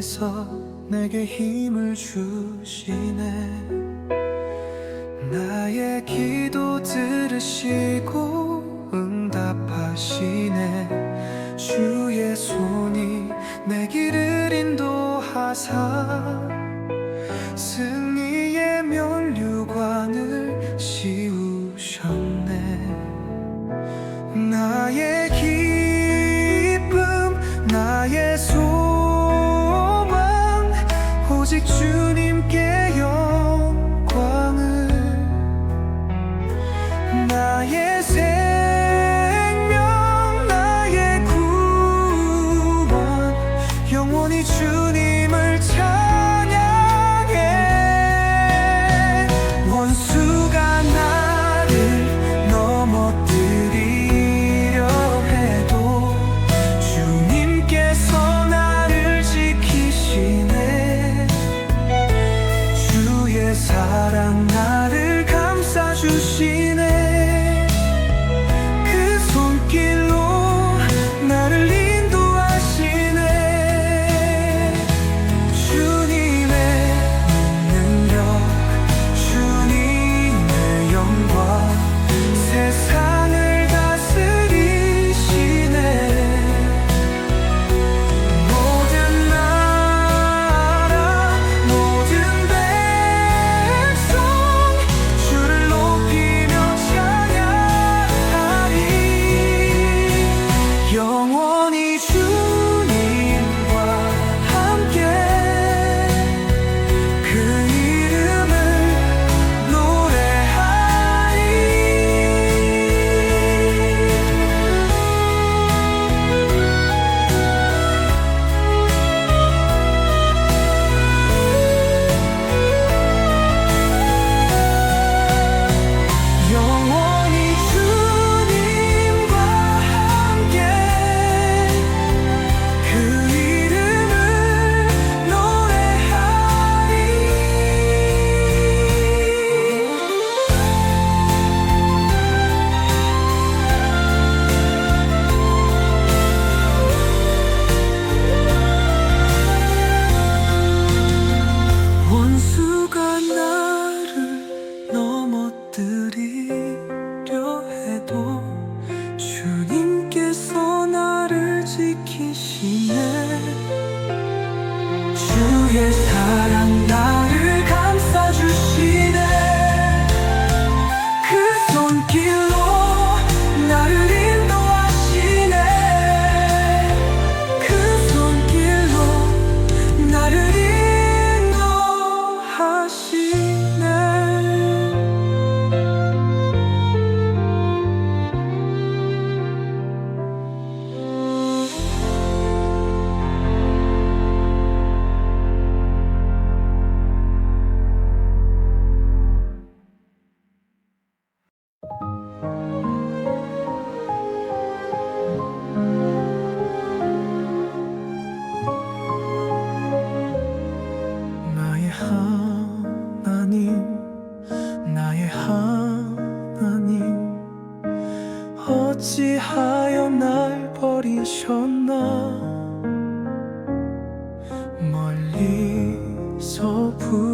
안에서 내게 힘을 주시네. 나의 기도 들으시고 응답하시네. 주의 손이 내 길을 인도하사. 승리의 면류관을 씌우셨네. 나의 기쁨 나의 소원 오직 주님께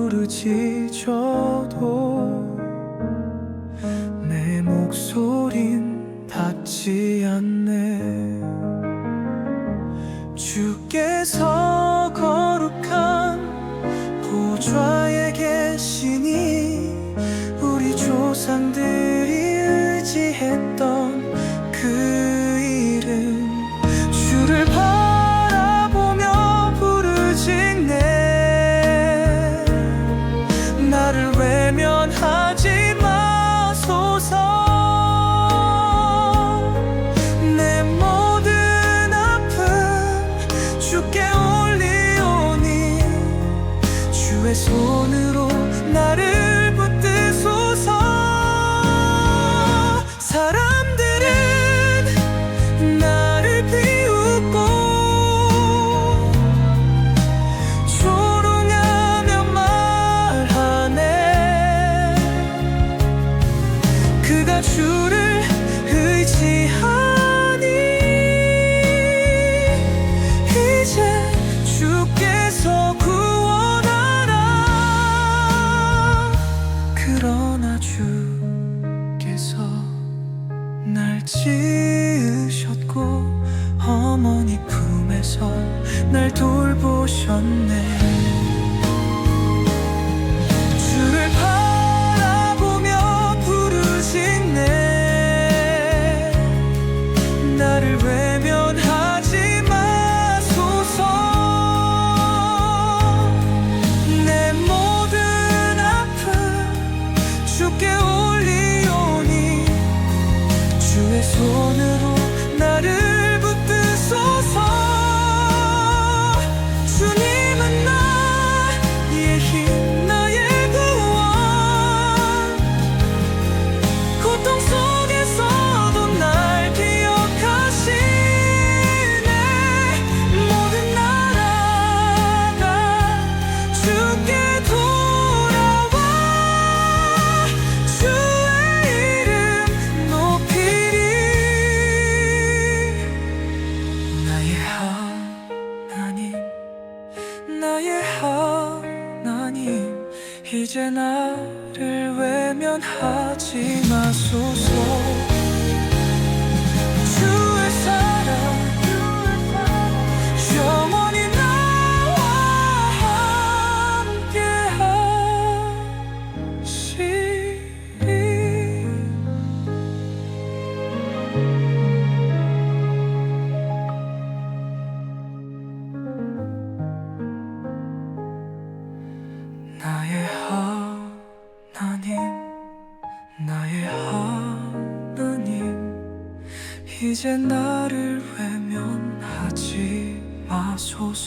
부르짖어도 내 목소린 닿지 않네. 지으셨고 어머니 품에서 날 돌보셨네.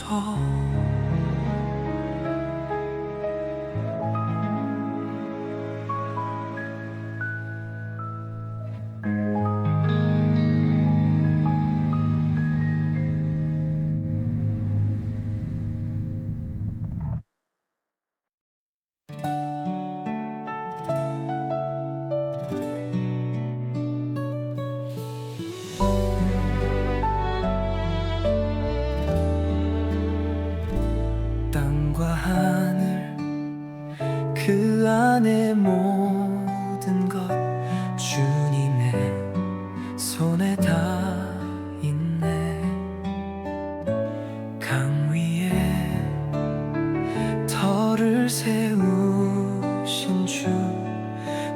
好 나를 세우신 주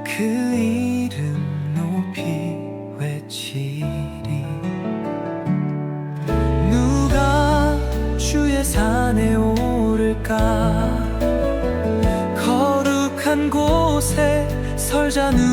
그 이름 높이 외치리. 누가 주의 산에 오를까? 거룩한 곳에 설 자는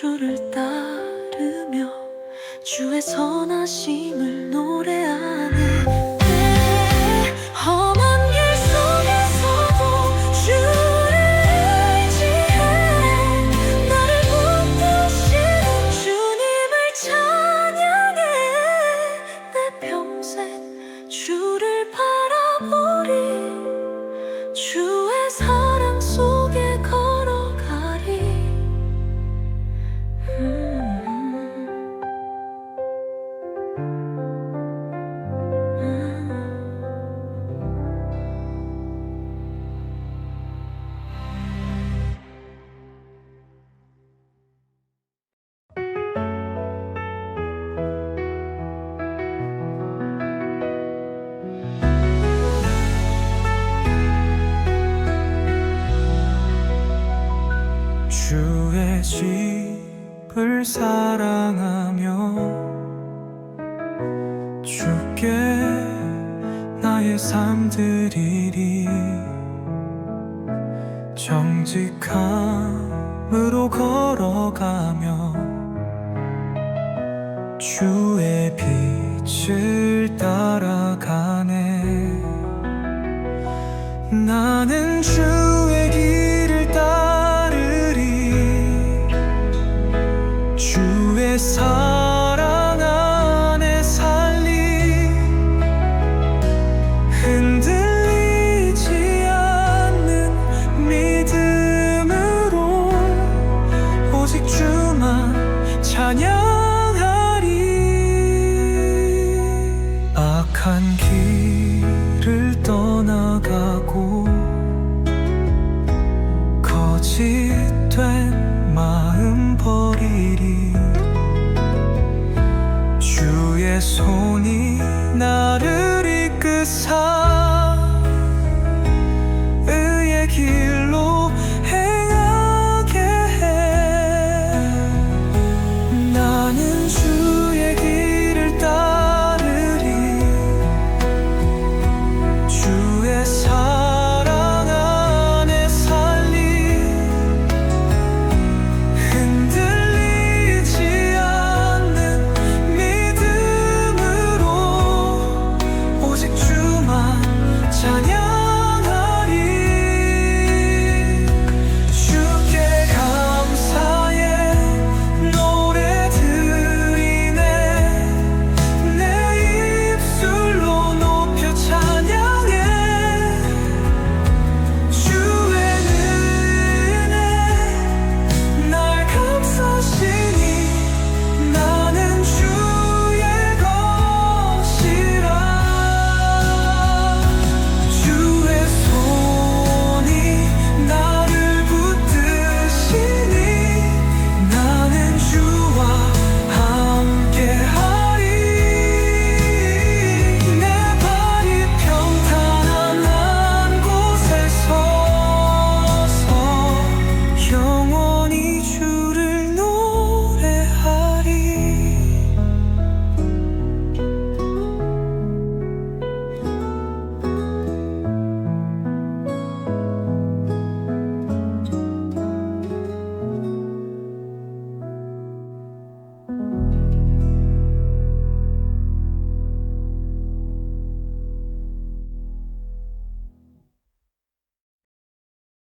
손을 주의 빛을 따라가네. 나는 주 거짓된 마음 버리리. 주의 손이 나를 이끄사